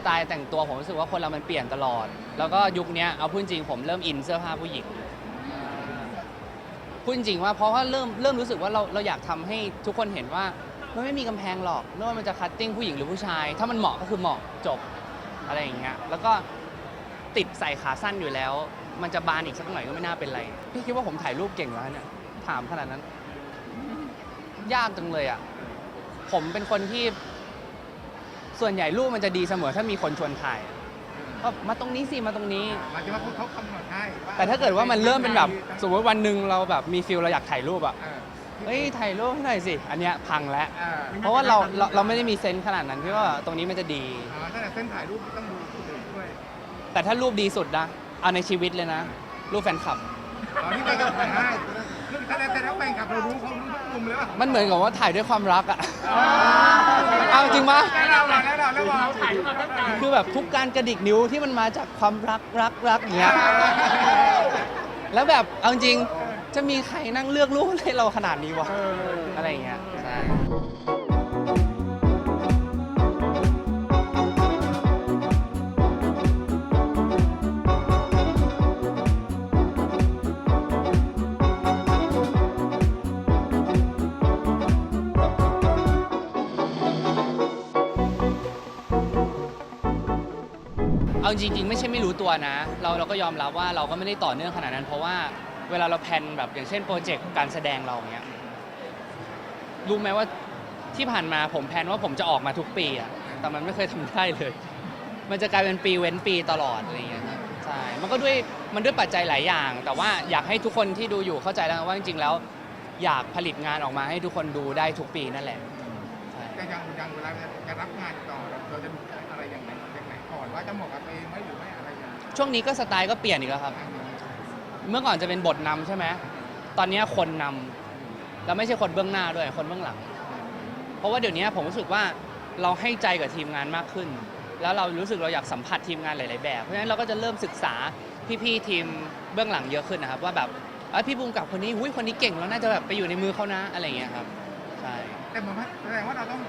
สไตล์แต่งตัวผมรู้สึกว่าคนเรามันเปลี่ยนตลอด แล้วก็ยุคนี้เอาพูดจริงผมเริ่มอินเสื้อผ้าผู้หญิงพูดจริงว่าเพราะว่าเริ่มเริ่มรู้สึกว่าเราเราอยากทำให้ทุกคนเห็นว่ามันไม่มีกำแพงหรอกไม่ว่ามันจะคัตติ้งผู้หญิงหรือผู้ชาย ถ้ามันเหมาะก็คือเหมาะจบอะไรอย่างเงี้ยแล้วก็ติดใส่ขาสั้นอยู่แล้ว มันจะบานอีกสักหน่อยก็ไม่น่าเป็นไรพี่คิดว่าผมถ่ายรูปเก่งแล้วเนี่ยถามขนาดนั้น ยากจังเลยอะผมเป็นคนที่ ส่วนใหญ่รูปมันจะดีเสมอถ้ามีคนชวนถ่ายก็มาตรงนี้สิมาตรงนี้หมายถึงว่าเขากำหนดให้ว่แต่ถ้าเกิดว่ามันเริ่มเป็นแบบสมมติวันหนึ่งเราแบบมีฟิลเราอยากถ่ายรูปอะเออเฮ้ยถ่ายรูปให้หน่อยสิอันเนี้ยพังแล้ว ออเพราะว่าเราเราเราไม่ได้มีเซนส์ขนาดนั้นที่ว่าตรงนี้มันจะดี อ๋อถ้าแต่เส้นถ่ายรูปต้องดูคนอื่นด้วยแต่ถ้ารูปดีสุดนะเอาในชีวิตเลยนะ รูปแฟนคลับ อ๋อที่ไปกับแฟนให้คือแต่แต่แล้วแฟนคลับเรารู้เขารู้ทุกมุมเลยว่ามันเหมือนกับว่าถ่ายด้วยความรักอะ เอาจริงปะแล้วเราล่ะแล้วเราแล้วเราถ่ายรูปแล้วกันคือแบบทุกการกระดิกนิ้วที่มันมาจากความรักรักรักอย่างเงี้ย แล้วแบบเอาจริง จะมีใครนั่งเลือกรูปให้เราขนาดนี้วะเอออะไรอย่างเงี้ย ใช่ เอาจริงๆไม่ใช่ไม่รู้ตัวนะ เราเราก็ยอมรับว่าเราก็ไม่ได้ต่อเนื่องขนาดนั้น เพราะว่าเวลาเราแพลนแบบอย่างเช่นโปรเจกต์การแสดงเราอย่างเงี้ยรู้ไหมว่าที่ผ่านมาผมแพลนว่าผมจะออกมาทุกปีอะแต่มันไม่เคยทำได้เลย มันจะกลายเป็นปีเว้นปีตลอดอะไรอย่างเงี้ยครับใช่ มันก็ด้วยมันด้วยปัจจัยหลายอย่าง แต่ว่าอยากให้ทุกคนที่ดูอยู่เข้าใจแล้วว่าจริงๆแล้ว อยากผลิตงานออกมาให้ทุกคนดูได้ทุกปีนั่นแหละใช่แต่ยังยังเวลาจะรับงานต่อ จะเหมาะกับตัวเองไหมหรือไม่อะไรอย่างไรช่วงนี้ก็สไตล์ก็เปลี่ยนอีกแล้วครับ เมื่อก่อนจะเป็นบทนำใช่ไหมตอนนี้คนนำแล้วไม่ใช่คนเบื้องหน้าด้วยคนเบื้องหลัง เพราะว่าเดี๋ยวนี้ผมรู้สึกว่าเราให้ใจกับทีมงานมากขึ้น แล้วเรารู้สึกเราอยากสัมผัสทีมงานหลายๆแบบ เพราะฉะนั้นเราก็จะเริ่มศึกษาพี่ๆทีมเบื้องหลังเยอะขึ้นนะครับว่าแบบเอ้ยพี่บูมกับคนนี้หุ้ยคนนี้เก่งแล้วน่าจะแบบไปอยู่ในมือเขานะอะไรอย่างเงี้ยครับใช่ แต่เหมือนว่าแสดงว่าเราต้อง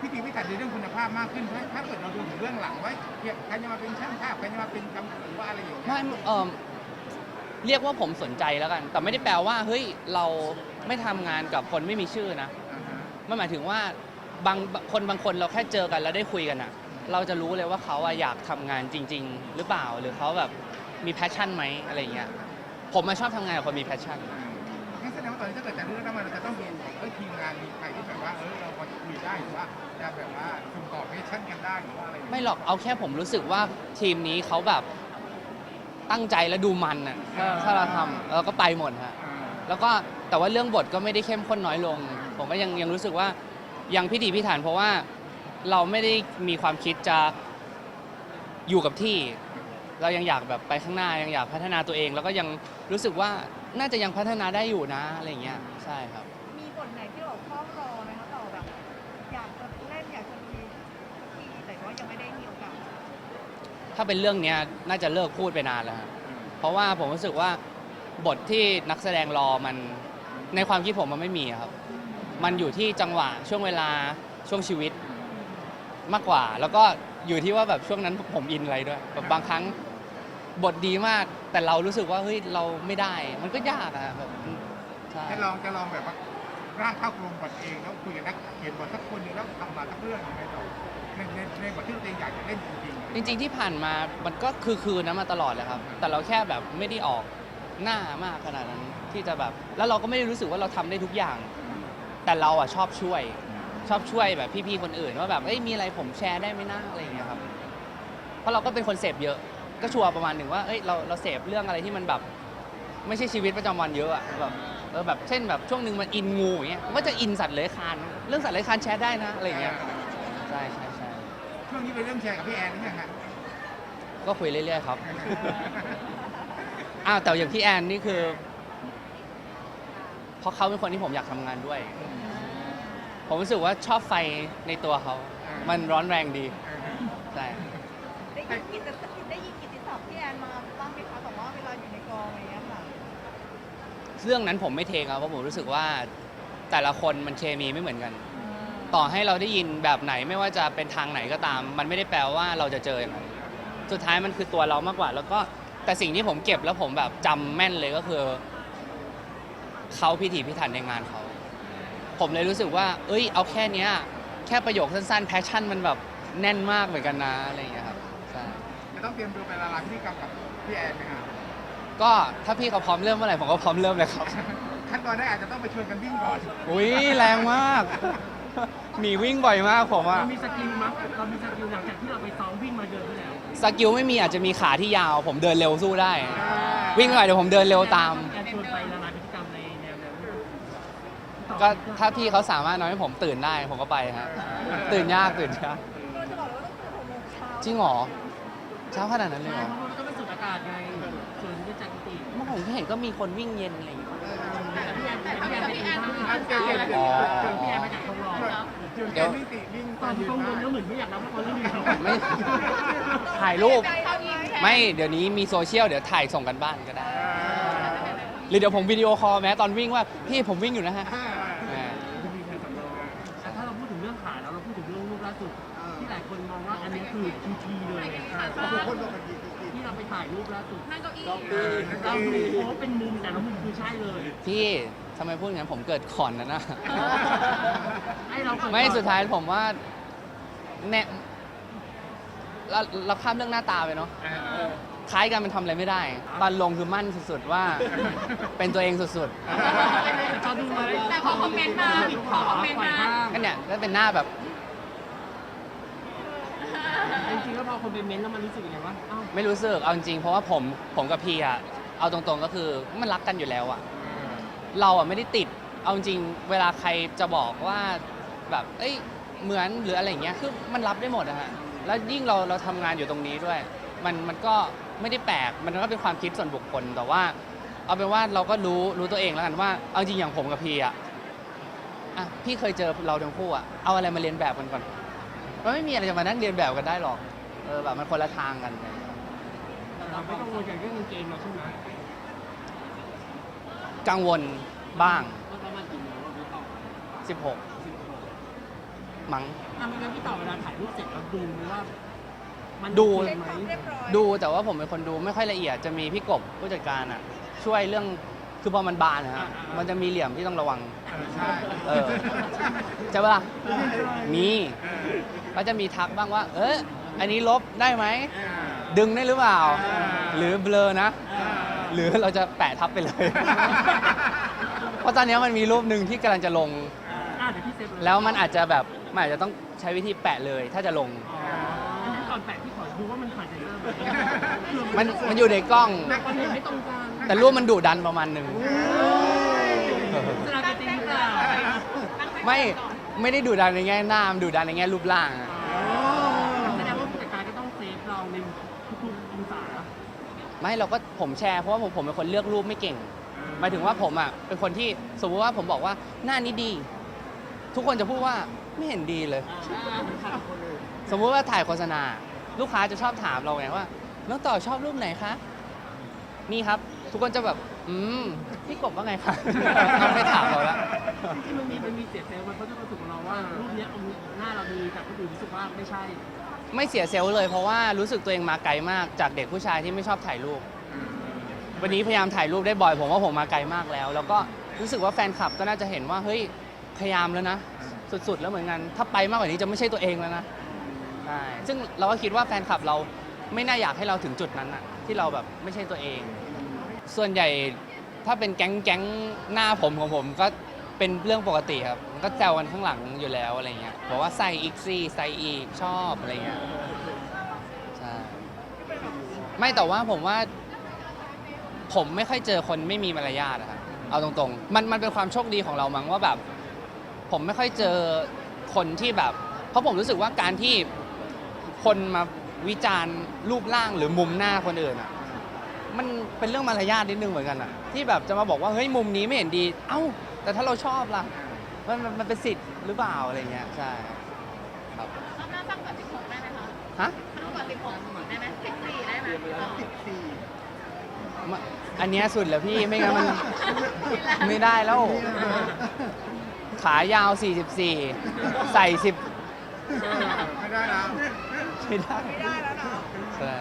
พิธีพิถันในเรื่องคุณภาพมากขึ้นเพราะถ้าเกิดเราดูถึงเรื่องหลังไว้เทียบใครจะมาเป็นช่างภาพใครจะมาเป็นกำกับหรือว่าอะไรอย่างเงี้ยไม่เออเรียกว่าผมสนใจแล้วกัน แต่ไม่ได้แปลว่าเฮ้ยเราไม่ทำงานกับคนไม่มีชื่อนะอ่าฮะมันหมายถึงว่าบางคนบางคนเราแค่เจอกันแล้วได้คุยกันอะเราจะรู้เลยว่าเขาอะอยากทำงานจริง ๆ หรือเปล่าหรือเขาแบบมีแพชชั่นไหมอะไรอย่างเงี้ยผมมาชอบทำงานกับคนมีแพชชั่นงั้นแสดงว่า ตอนนี้ถ้าเกิดจะเลือกได้มาเราจะต้องมีเอ้ยทีมงานมีใครที่แบบว่าเออเราพอจะคุยได้หรือว่าจะแบบว่าส่งต่อเพชชั่นกันได้หรือว่าอะไรอย่างเงี้ยไม่หรอกเอาแค่ผมรู้สึกว่าทีมนี้เขาแบบตั้งใจและดูมันอะถ้าเราทำเราก็ไปหมดฮะอ่าแล้วก็แต่ว่าเรื่องบทก็ไม่ได้เข้มข้นน้อยลง ผมก็ยังยังรู้สึกว่ายังพิถีพิถันเพราะว่าเราไม่ได้มีความคิดจะอยู่กับที่ เรายังอยากแบบไปข้างหน้ายังอยากพัฒนาตัวเอง แล้วก็ยังรู้สึกว่าน่าจะยังพัฒนาได้อยู่นะอะไรอย่างเงี้ยใช่ครับ มีบทไหนที่เราเฝ้ารอไหมคะต่อแบบอยากจะเล่นอยากจะมีทีแต่ว่ายังไม่ได้มีโอกาสถ้าเป็นเรื่องเนี้ยน่าจะเลิกพูดไปนานแล้วฮะเพราะว่าผมรู้สึกว่าบทที่นักแสดงรอมันในความคิดผมมันไม่มีอะครับ มันอยู่ที่จังหวะช่วงเวลาช่วงชีวิตมากกว่า แล้วก็อยู่ที่ว่าแบบช่วงนั้นผมอินอะไรด้วยแบบบางครั้ง บทดีมาก แต่เรารู้สึกว่าเฮ้ยเราไม่ได้ มันก็ยากอะแบบใช่ จะลองจะลองแบบว่าร่างเข้าโครงบทเองแล้วคุยกับนักเขียนบทสักคนหนึงแล้วทำมาสักเรื่องยังไงต่อในในในบทที่ตัวเองอยากจะเล่นจริงๆจริงๆที่ผ่านมา มันก็คือคืนนะมาตลอดเลยครับ แต่เราแค่แบบไม่ได้ออกหน้ามากขนาดนั้นที่จะแบบ แล้วเราก็ไม่ได้รู้สึกว่าเราทำได้ทุกอย่าง แต่เราอะชอบช่วย ชอบช่วยแบบพี่ๆคนอื่นว่าแบบ เอ้ยมีอะไรผมแชร์ได้ไหมนะอะไรอย่างเงี้ยครับ เพราะเราก็เป็นคนเสพเยอะ ก็ชัวร์ประมาณหนึ่งว่าเอ้ยเราเราเสพเรื่องอะไรที่มันแบบ ไม่ใช่ชีวิตประจำวันเยอะอะแบบเออแบบเช่นแบบช่วงหนึ่งมันอินงูอย่างเงี้ยมันก็จะอินสัตว์เลื้อยคลานเรื่องสัตว์เลื้อยคลานแชร์ได้นะอะไรอย่างเงี้ยใช่ใช่ใช่ช่วงนี้ไปเริ่มแชร์กับพี่แอนหรือยังฮะก็คุยเรื่อยๆครับอ้าวแต่อย่างพี่แอนนี่คือเพราะเขาเป็นคนที่ผมอยากทำงานด้วย ผมรู้สึกว่าชอบไฟในตัวเขา มันร้อนแรงดีใช่ ได้ยินกิต เรื่องนั้นผมไม่เทครับเพราะผมรู้สึกว่าแต่ละคนมันเคมีไม่เหมือนกันตต่อให้เราได้ยินแบบไหนไม่ว่าจะเป็นทางไหนก็ตาม มันไม่ได้แปลว่าเราจะเจออย่างนั้นสุดท้ายมันคือตัวเรามากกว่า แล้วก็แต่สิ่งที่ผมเก็บแล้วผมแบบจำแม่นเลยก็คือเขาพิถีพิถันในงานเขา ผมเลยรู้สึกว่า เอ้ย เอาแค่เนี้ย แค่ประโยคสั้นๆแพชชั่นมันแบบแน่นมากเหมือนกันนะอะไรอย่างเงี้ยครับใช่ จะต้องเตรียมตัวไปละลายพฤติกรรมกับพี่แอนไหมครับ ก็ถ้าพี่เขาพร้อมเริ่มเมื่อไหร่ผมก็พร้อมเริ่มเลยครับ ขั้นตอนแรกอาจจะต้องไปชวนกันวิ่งก่อนอุ้ยแรงมาก มีวิ่งบ่อยมากผมอะเรามีสกิลมั้ยเรามีสกิลหลังจากที่เราไปซ้อมวิ่งมาเดือนที่แล้วสกิลไม่มีอาจจะมีขาที่ยาว ผมเดินเร็วสู้ได้ วิ่งหน่อยเดี๋ยวผมเดินเร็วตามแอนชวนไปละลายพฤติกรรมในแนวนั้นก็ถ้าพี่เขาสามารถทำให้ผมตื่นได้ผมก็ไปฮะตื่นยากตื่นยากเราจะบอกเลยว่าต้องตื่นหกโมงเช้าจริงเหรอเช้าขนาดนั้นเลยเหรใช่อเพราะมันก็เป็นสูดอากาศไงส่วนที่จากกุฏิ เมื่เห็นก็มีคนวิ่งเย็นอะไรอย่างเงี้ยพี่แอนพี่แอนไปดูท่าเดี๋ยวเดี๋ยวเดี๋ยวอ๋อเชิญพี่แอนมาจากทองหล่อชวนแกวิ่งติวิ่งตอนกังวลแล้วเหมือนไม่อยากรับละครเรื่องนี้ไม่ถ่ายรูปใจเท่านี้ไม่เดี๋ยวนี้มีโซเชียลเดี๋ยวถ่ายส่งกันบ้านก็ได้ หรือเดี๋ยวผมวิดีโอคอลแม้ตอนวิ่งว่าพี่ผมวิ่งอยู่นะฮะแหมแต่ถ้าเราพูดถึงเรื่องขาแล้วเราพูดถึงเรื่องรูปล่าสุดที่หลายคนมองว่าอันนี้คือทีทีเลยที่เรา ไปถ่ายรูปล่าสุดนั่งเก้าอี้เราดูโอ้เป็นมุมแต่ละมุมคือใช่เลย พี่ทำไมพูดอย่างนั้นผมเกิดขอนนะนะ ให้เราเกิดไม่สุดท้ายผมว่าแน่เราเราข้ามเรื่องหน้าตาไปเนาะคล้ายกันมันทำอะไรไม่ได้ ตอนลงคือมั่นสุดๆว่า เป็นตัวเองสุดเขาดูมาแต่ขอคอมเมนต์มาขอคอมเมนต์มาๆก็เนี่ยก็เป็นหน้าแบบ จริงๆแล้วพอคนไปเม้นต์แล้วมันรู้สึกยังไงวะอ้าวไม่รู้สึกเอาจริงๆเพราะว่าผมผมกับพี่อะเอาตรงๆก็คือมันรักกันอยู่แล้วอะเราอะไม่ได้ติดเอาจริงๆเวลาใครจะบอกว่าแบบเอ้ยเหมือนหรืออะไรอย่างเงี้ยคือมันรับได้หมดอะฮะแล้วยิ่งเราเราทำงานอยู่ตรงนี้ด้วย มันมันก็ไม่ได้แปลกมันก็เป็นความคิดส่วนบุคคลแต่ว่า เอาเป็นว่าเราก็รู้รู้ตัวเองแล้วกันว่าเอาจริงอย่างผมกับพี่อะอะพี่เคยเจอเราทั้งคู่อะเอาอะไรมาเรียนแบบกันก่อน มันไม่มีอะไรจะมานั่งเรียนแบบกันได้หรอกเออแบบมันคนละทางกันแต่เราไม่กังวลกับเรื่องกางเกงเราใช่ไหมกังวลบ้าง ว่าประมาณกี่โมงเราต่อ16มั้ง อะไม่งั้นพี่ต่อเวลาถ่ายรูปเสร็จเราดูไหมว่า มันดูโอเคเช็คไหมความเรียบร้อยดูแต่ว่าผมเป็นคนดูไม่ค่อยละเอียดจะมีพี่กบผู้จัดการอะ ช่วยเรื่อง คือพอมันบานนะฮะมันจะมีเหลี่ยมที่ต้องระวัง ใช่เออใช่ปะล่ะมีก็จะมีทักบ้างว่า เอออันนี้ลบได้ไหม ดึงได้หรือเปล่า หรือเบลอนะ หรือเราจะแปะทับไปเลย เพราะตอนนี้มันมีรูปหนึ่งที่กำลังจะลงอะเดี๋ยวพี่เซฟเยแล้วมันอาจจะแบบมันอาจจะต้องใช้วิธีแปะเลย ถ้าจะลงอ๋ องั้นก่อนแปะพี่ขอดูว่ามันผ่านเซ็นเซอร์ไหมมันมันอยู่ในกล้องมันเห็นไม่ตรงกันแต่รูปมันดุดันประมาณหนึ่งสลาเกติงหรือเปล่าไม่ไม่ได้ดุดันในแง่หน้ามันดุดันในแง่รูปร่างอะแสดงว่าผู้จัดการก็ต้องเซฟเราในทุกๆองศาไม่เราก็ผมแชร์เพราะว่าผมผมเป็นคนเลือกรูปไม่เก่งหมายถึงว่าผมอะเป็นคนที่สมมติว่าผมบอกว่าหน้านี้ดี ทุกคนจะพูดว่าไม่เห็นดีเลย สมมุติว่าถ่ายโฆษณา ลูกค้าจะชอบถามเราไงว่าน้องต่อชอบรูปไหนคะนี่ครับ ทุกคนจะแบบ อืมพี่กบว่าไงคะต้องไม่ถามเราละที่มันมีมันมีเสียเซลล์มันเพราะที่รู้สึกของเราว่ารูปเนี้ยเอาหน้าเราดีแต่คนอื่นรู้สึกว่าไม่ใช่ ไม่เสียเซลล์เลยเพราะว่ารู้สึกตัวเองมาไกลมากจากเด็กผู้ชายที่ไม่ชอบถ่ายรูป วันนี้พยายามถ่ายรูปได้บ่อย ผมว่าผมมาไกลมากแล้ว แล้วก็รู้สึกว่าแฟนคลับก็น่าจะเห็นว่าเฮ้ยพยายามแล้วนะ สุดๆแล้วเหมือนกัน ถ้าไปมากกว่านี้จะไม่ใช่ตัวเองแล้วนะ ใช่ซึ่งเราก็คิดว่าแฟนคลับเราไม่น่าอยากให้เราถึงจุดนั้นอะที่เราแบบไม่ใช่ตัวเอง ส่วนใหญ่ถ้าเป็นแก๊งแก๊งหน้าผมของผมก็เป็นเรื่องปกติครับก็แซวกันข้างหลังอยู่แล้วอะไรเงี้ยบอกว่าใส่อีกซี่ใส่อีกชอบอะไรเงี้ยใช่ไม่แต่ว่าผมว่า ผมไม่ค่อยเจอคนไม่มีมารยาทอะครับเอาตรงๆ มันมันเป็นความโชคดีของเรามั้งว่าแบบ ผมไม่ค่อยเจอคนที่แบบ เพราะผมรู้สึกว่าการที่ คนมาวิจารณ์รูปร่างหรือมุมหน้าคนอื่นอะ มันเป็นเรื่องมารยาทนิดนึงเหมือนกันอะ ที่แบบจะมาบอกว่าเฮ้ยมุมนี้ไม่เห็นดี เอ้า แต่ถ้าเราชอบล่ะ มันมันมันเป็นสิทธิ์หรือเปล่าอะไรเงี้ย ใช่ ครับรอบหน้าตั้งก่อน16ได้ไหมคะฮะตั้งก่อน16ได้ไหม14ได้ไหมมาอันเนี้ยสุดแล้วพี่ไม่งั้นมันไม่ได้แล้ว ขายาว 44 ใส่ 10 ไม่ได้แล้ว ไม่ได้ไม่ได้แล้วเนาะใช่